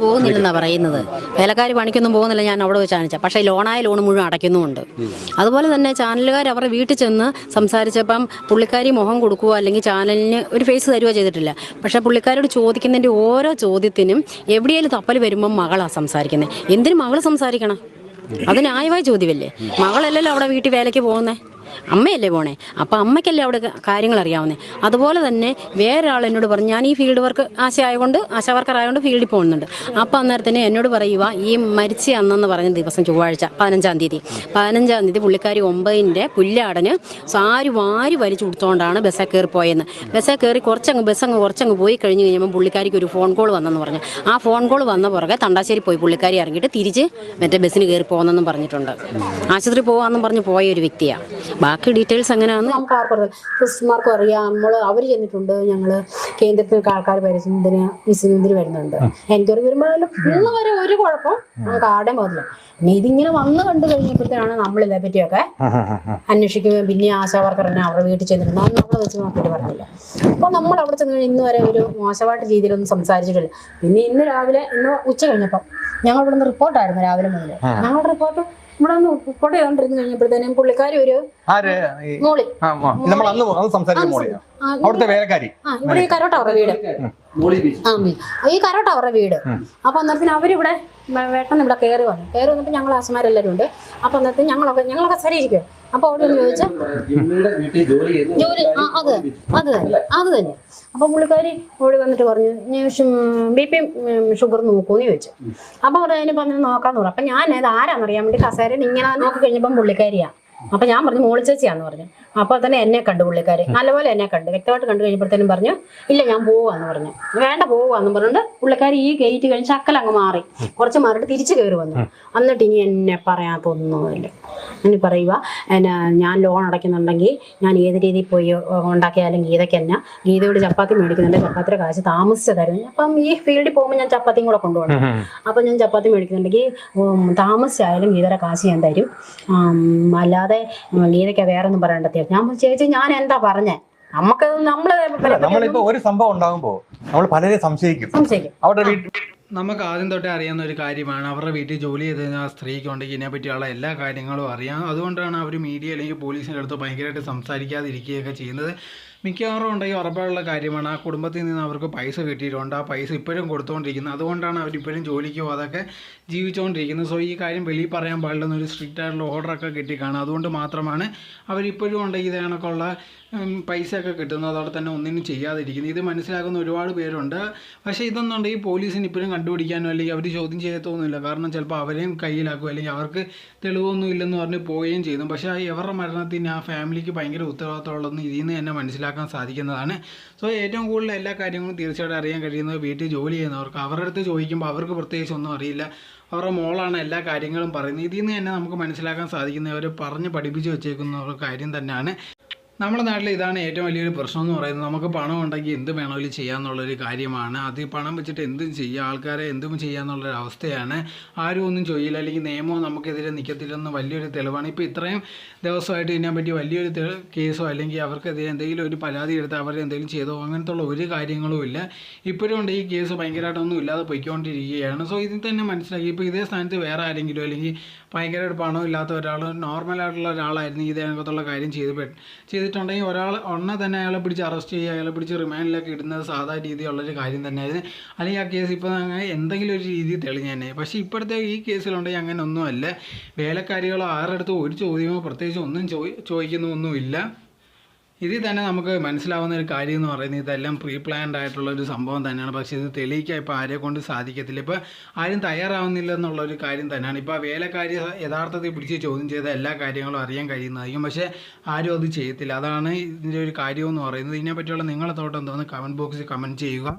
പോകുന്നില്ലെന്നാ പറയുന്നത്. വേലക്കാർ പണിക്കൊന്നും പോകുന്നില്ല ഞാൻ അവിടെ വെച്ച് കാണിച്ച പക്ഷേ ലോണായ ലോൺ മുഴുവൻ അടയ്ക്കുന്നുമുണ്ട്. അതുപോലെ തന്നെ ചാനലുകാർ അവരുടെ വീട്ടിൽ ചെന്ന് സംസാരിച്ചപ്പം പുള്ളിക്കാരി മുഖം കൊടുക്കുക അല്ലെങ്കിൽ ചാനലിന് ഒരു ഫേസ് തരുക ചെയ്തിട്ടില്ല. പക്ഷേ പുള്ളിക്കാരോട് ചോദിക്കുന്നതിന്റെ ഓരോ ചോദ്യത്തിനും എവിടെയെങ്കിലും തപ്പൽ വരുമ്പം മകളാണ് സംസാരിക്കുന്നത് എന്തിനും മകൾ സംസാരിക്കണം? അത് ന്യായമായ ചോദ്യമല്ലേ? മകളല്ലല്ലോ അവിടെ വീട്ടിൽ വേലയ്ക്ക് പോകുന്നത് അമ്മയല്ലേ പോണേ? അപ്പോൾ അമ്മയ്ക്കല്ലേ അവിടെ കാര്യങ്ങൾ അറിയാവുന്നത് അതുപോലെ തന്നെ വേറെ ആൾ എന്നോട് പറഞ്ഞു ഞാൻ ഈ ഫീൽഡ് വർക്ക് ആശ ആയതുകൊണ്ട് ആശാ വർക്കർ ആയതുകൊണ്ട് ഫീൽഡിൽ പോകുന്നുണ്ട്. അപ്പോൾ അന്നേരത്തിന് എന്നോട് പറയുക ഈ മരിച്ച അന്നെന്ന് പറഞ്ഞ ദിവസം ചൊവ്വാഴ്ച പതിനഞ്ചാം തീയതി. പതിനഞ്ചാം തീയതി പുള്ളിക്കാരി ഒമ്പതിന്റെ പുല്ലാടന് സാരി വാരി വലിച്ചു കൊടുത്തോണ്ടാണ് ബസ്സിൽ കയറി പോയെന്ന്. ബസ്സിൽ കയറി കുറച്ചങ്ങ് ബസ്സങ്ങ് കുറച്ചങ്ങ് പോയി കഴിഞ്ഞ് കഴിയുമ്പോൾ പുള്ളിക്കാരിക്ക് ഒരു ഫോൺ കോൾ വന്നെന്ന് പറഞ്ഞു. ആ ഫോൺ കോൾ വന്ന പുറകെ തണ്ടാശ്ശേരി പോയി പുള്ളിക്കാരി ഇറങ്ങിയിട്ട് തിരിച്ച് മറ്റേ ബസ്സിന് കയറി പോകുന്നെന്നും പറഞ്ഞിട്ടുണ്ട്. ആശുപത്രി പോകാമെന്നും പറഞ്ഞ് പോയ ഒരു വ്യക്തിയാണ് ബാക്കി ഡീറ്റെയിൽസ് എങ്ങനെയാണെന്ന് നമുക്ക് ആർക്കും അറിയാം. ക്രിസ്തുമാർക്കും അറിയാം. നമ്മൾ അവർ ചെന്നിട്ടുണ്ട്. ഞങ്ങൾ കേന്ദ്രത്തിൽ ആൾക്കാർ പരിശീലനത്തിന് വിസിലിന് വരുന്നുണ്ട്. എനിക്കൊരു വരുമ്പോഴും ഇന്ന് വരെ ഒരു കുഴപ്പം നമുക്ക് ആടെ മുതല പിന്നെ ഇതിങ്ങനെ വന്ന് കണ്ടു കഴിഞ്ഞപ്പോഴത്തേനാണ് നമ്മൾ ഇതേ പറ്റിയൊക്കെ അന്വേഷിക്കുകയും പിന്നെ ആശാവർക്കർ തന്നെ അവരുടെ വീട്ടിൽ ചെന്നിട്ടുണ്ട് അന്ന് നമ്മളെ വെച്ച് നോക്കിയിട്ട് പറഞ്ഞില്ല. അപ്പോൾ നമ്മൾ അവിടെ ചെന്ന് കഴിഞ്ഞാൽ ഇന്ന് വരെ ഒരു മോശമായിട്ട് രീതിയിലൊന്നും സംസാരിച്ചിട്ടില്ല. പിന്നെ ഇന്ന് രാവിലെ ഇന്ന് ഉച്ച കഴിഞ്ഞപ്പം ഞങ്ങൾ ഇവിടെ നിന്ന് റിപ്പോർട്ടായിരുന്നു രാവിലെ മുതൽ ഞങ്ങളുടെ റിപ്പോർട്ട് ഇവിടെ ഒന്ന് റിപ്പോർട്ട് ചെയ്തോണ്ടിരുന്ന് കഴിഞ്ഞപ്പോഴത്തേനും പുള്ളിക്കാരി ഒരു ആര്? ഈ- മോളി. നമ്മൾ അന്ന് അന്ന് സംസാരിച്ച മോളിയാ. ആ, അവിടുത്തെ വേലക്കാരി. ആ ഇവിടെ ഈ കരോട്ട അവരുടെ വീട്. ആ. ഈ കരോട്ട അവരുടെ വീട്. അപ്പൊ അന്നേരത്തിന് അവരിവിടെ വേട്ടൻ ഇവിടെ കയറി വന്നു. കയറി വന്നപ്പോൾ ഞങ്ങൾ ആസമാരെല്ലാവരും ഉണ്ട്. അപ്പൊ അന്നേരത്തിന് ഞങ്ങളൊക്കെ ഞങ്ങളൊക്കെ സരിയിരിക്കും അപ്പൊ അവിടെ ചോദിച്ചാൽ വീട്ടിൽ ജോലി അത് അത് അത് തന്നെ. അപ്പൊ പുള്ളിക്കാരി ഓടി വന്നിട്ട് പറഞ്ഞു ബി പി ഷുഗർ നോക്കൂന്ന് ചോദിച്ചു. അപ്പൊ അവർ അതിന് പറഞ്ഞു നോക്കാന്ന് പറഞ്ഞു. അപ്പൊ ഞാൻ ഇത് ആരാന്നറിയാൻ വേണ്ടി കസേരയിൽ ഇങ്ങനെ നോക്കി കഴിഞ്ഞപ്പം പുള്ളിക്കാരിയാ. അപ്പൊ ഞാൻ പറഞ്ഞു മോളി ചേച്ചിയാന്ന് പറഞ്ഞു. അപ്പൊ തന്നെ എന്നെ കണ്ടു പുള്ളിക്കാരി. നല്ലപോലെ എന്നെ കണ്ടു. വ്യക്തമായിട്ട് കണ്ടു കഴിഞ്ഞപ്പോഴത്തേനും പറഞ്ഞു ഇല്ല ഞാൻ പോവാന്ന് പറഞ്ഞു. വേണ്ട പോവാന്ന് പറഞ്ഞിട്ട് പുള്ളിക്കാരി ഈ ഗേറ്റ് കഴിഞ്ഞ് ചക്കലങ്ങ് മാറി. കുറച്ച് മാറിയിട്ട് തിരിച്ചു കയറി വന്നു. എന്നിട്ട് ഇനി എന്നെ പറയാത്തൊന്നുമില്ല. ഇനി പറയുക. എന്നാ ഞാൻ ലോൺ അടയ്ക്കുന്നുണ്ടെങ്കിൽ ഞാൻ ഏത് രീതിയിൽ പോയി ഉണ്ടാക്കിയാലും ഗീതയ്ക്ക് തന്നെ. ഗീതയോട് ചപ്പാത്തി മേടിക്കുന്നുണ്ട്. ചപ്പാത്തിയുടെ കാശ് താമസിച്ചതായിരുന്നു. അപ്പം ഈ ഫീൽഡിൽ പോകുമ്പോൾ ഞാൻ ചപ്പാത്തിയും കൂടെ കൊണ്ടുപോകണം. അപ്പം ഞാൻ ചപ്പാത്തി മേടിക്കുന്നുണ്ടെങ്കിൽ താമസിച്ചായാലും ഗീതയുടെ കാശ് ഞാൻ തരും. അല്ലാതെ ഗീതയ്ക്ക് വേറെ ഒന്നും പറയേണ്ടത് ഞാൻ ചേച്ചി ഞാൻ എന്താ പറഞ്ഞേ? നമുക്ക് നമ്മൾ നമ്മളിപ്പോ ഒരു സംഭവം ഉണ്ടാകുമ്പോ നമ്മൾ പലരെയും സംശയിക്കും. സംശയിക്കും. അവരുടെ വീട്ടിൽ നമുക്ക് ആദ്യം തൊട്ടേ അറിയാവുന്ന ഒരു കാര്യമാണ്. അവരുടെ വീട്ടിൽ ജോലി ചെയ്ത് കഴിഞ്ഞാൽ ആ സ്ത്രീക്ക് ഉണ്ടെങ്കിൽ ഇതിനെ പറ്റിയുള്ള എല്ലാ കാര്യങ്ങളും അറിയാം. അതുകൊണ്ടാണ് അവർ മീഡിയ അല്ലെങ്കിൽ പോലീസിന്റെ അടുത്ത് ഭയങ്കരമായിട്ട് സംസാരിക്കാതിരിക്കുകയൊക്കെ ചെയ്യുന്നത്. മിക്കവാറും ഉണ്ടെങ്കിൽ ഉറപ്പായുള്ള കാര്യമാണ്. ആ കുടുംബത്തിൽ നിന്ന് അവർക്ക് പൈസ കിട്ടിയിട്ടുണ്ട്. ആ പൈസ ഇപ്പോഴും കൊടുത്തുകൊണ്ടിരിക്കുന്നത് അതുകൊണ്ടാണ് അവരിപ്പോഴും ജോലിക്ക് പോകാതൊക്കെ ജീവിച്ചുകൊണ്ടിരിക്കുന്നത് സോ ഈ കാര്യം വെളിയിൽ പറയാൻ പാടില്ലെന്നൊരു സ്ട്രിക്റ്റ് ആയിട്ടുള്ള ഓർഡറൊക്കെ കിട്ടിക്കാണും. അതുകൊണ്ട് മാത്രമാണ് അവരിപ്പോഴും ഉണ്ടെങ്കിൽ ഇത് കണക്കുള്ള ഉം, പൈസയൊക്കെ കിട്ടുന്നത്. അതോടെ തന്നെ ഒന്നിനും ചെയ്യാതിരിക്കുന്നത്. ഇത് മനസ്സിലാക്കുന്ന ഒരുപാട് പേരുണ്ട്. പക്ഷേ ഇതൊന്നുണ്ടെങ്കിൽ പോലീസിന് ഇപ്പോഴും കണ്ടുപിടിക്കാനോ അല്ലെങ്കിൽ അവർ ചോദ്യം ചെയ്യത്തൊന്നുമില്ല. കാരണം ചിലപ്പോൾ അവരെയും കയ്യിലാക്കും അല്ലെങ്കിൽ അവർക്ക് തെളിവൊന്നും ഇല്ലെന്ന് പറഞ്ഞ് പോവുകയും ചെയ്തു പക്ഷേ ഇവരുടെ മരണത്തിന് ആ ഫാമിലിക്ക് ഭയങ്കര ഉത്തരവാദിത്തമുള്ളതെന്ന് ഇതിൽ നിന്ന് തന്നെ മനസ്സിലാക്കാൻ സാധിക്കുന്നതാണ്. സോ ഏറ്റവും കൂടുതൽ എല്ലാ കാര്യങ്ങളും തീർച്ചയായിട്ടും അറിയാൻ കഴിയുന്നത് വീട്ടിൽ ജോലി ചെയ്യുന്നവർക്ക്. അവരുടെ അടുത്ത് ചോദിക്കുമ്പോൾ അവർക്ക് പ്രത്യേകിച്ച് ഒന്നും അറിയില്ല. അവരുടെ മോളാണ് എല്ലാ കാര്യങ്ങളും പറയുന്നത്. ഇതിൽ നിന്ന് തന്നെ നമുക്ക് മനസ്സിലാക്കാൻ സാധിക്കുന്ന അവർ പറഞ്ഞ് പഠിപ്പിച്ച് വെച്ചേക്കുന്ന ഒരു കാര്യം തന്നെയാണ്. നമ്മുടെ നാട്ടിൽ ഇതാണ് ഏറ്റവും വലിയൊരു പ്രശ്നം എന്ന് പറയുന്നത്. നമുക്ക് പണം ഉണ്ടെങ്കിൽ എന്ത് വേണമെങ്കിലും ചെയ്യാമെന്നുള്ളൊരു കാര്യമാണ്. അത് പണം വെച്ചിട്ട് എന്തും ചെയ്യുക ആൾക്കാരെ എന്തും ചെയ്യാമെന്നുള്ളൊരു അവസ്ഥയാണ്. ആരും ഒന്നും ചെയ്യില്ല. അല്ലെങ്കിൽ നിയമവും നമുക്കെതിരെ നിൽക്കത്തില്ലെന്ന് വലിയൊരു തെളിവാണ്. ഇപ്പോൾ ഇത്രയും ദിവസമായിട്ട് ഇതിനെ പറ്റി വലിയൊരു കേസോ അല്ലെങ്കിൽ അവർക്കെതിരെ എന്തെങ്കിലും ഒരു പരാതി എടുത്ത് അവരെ എന്തെങ്കിലും ചെയ്തോ അങ്ങനത്തുള്ള ഒരു കാര്യങ്ങളും ഇല്ല. ഇപ്പോഴും ഉണ്ട് ഈ കേസ് ഭയങ്കരമായിട്ടൊന്നും ഇല്ലാതെ പൊയ്ക്കൊണ്ടിരിക്കുകയാണ്. സോ ഇതിൽ തന്നെ മനസ്സിലാക്കി. ഇപ്പോൾ ഇതേ സ്ഥാനത്ത് വേറെ ആരെങ്കിലും അല്ലെങ്കിൽ ഭയങ്കരമായിട്ട് പണം ഇല്ലാത്ത ഒരാൾ നോർമലായിട്ടുള്ള ഒരാളായിരുന്നു ഇതേ കണക്കത്തുള്ള കാര്യം ചെയ്ത് പെ- ചെയ്തിട്ടുണ്ടെങ്കിൽ ഒരാൾ ഒന്നെ തന്നെ അയാളെ പിടിച്ച് അറസ്റ്റ് ചെയ്യുക അയാളെ പിടിച്ച് റിമാൻഡിലൊക്കെ ഇടുന്നത് സാധാ രീതിയുള്ളൊരു കാര്യം തന്നെയായിരുന്നു. അല്ലെങ്കിൽ ആ കേസ് ഇപ്പോൾ എന്തെങ്കിലും ഒരു രീതി തെളിഞ്ഞു തന്നെ. പക്ഷേ ഇപ്പോഴത്തെ ഈ കേസിലുണ്ടെങ്കിൽ അങ്ങനെ ഒന്നുമല്ല വേലക്കാരികളോ ആരുടെ അടുത്തും ഒരു ചോദ്യമോ പ്രത്യേകിച്ച് ഒന്നും ചോദി ചോദിക്കുന്നൊന്നുമില്ല. ഇതിൽ തന്നെ നമുക്ക് മനസ്സിലാവുന്ന ഒരു കാര്യം എന്ന് പറയുന്നത് ഇതെല്ലാം പ്രീ പ്ലാൻഡ് ആയിട്ടുള്ള ഒരു സംഭവം തന്നെയാണ്. പക്ഷേ ഇത് തെളിയിക്കാൻ ഇപ്പോൾ ആരെ കൊണ്ട് സാധിക്കത്തില്ല. ഇപ്പോൾ ആരും തയ്യാറാവുന്നില്ല എന്നുള്ള ഒരു കാര്യം തന്നെയാണ്. ഇപ്പോൾ ആ വേലക്കാരി യഥാർത്ഥത്തിൽ പിടിച്ച് ചോദ്യം ചെയ്ത എല്ലാ കാര്യങ്ങളും അറിയാൻ കഴിയുന്നതായിരിക്കും. പക്ഷേ ആരും അത് ചെയ്യത്തില്ല. അതാണ് ഇതിന്റെ ഒരു കാര്യം എന്ന് പറയുന്നത്. ഇതിനെപ്പറ്റിയുള്ള നിങ്ങളുടെ തോട്ടം എന്തോന്ന് കമന്റ് ബോക്സിൽ കമന്റ് ചെയ്യുക.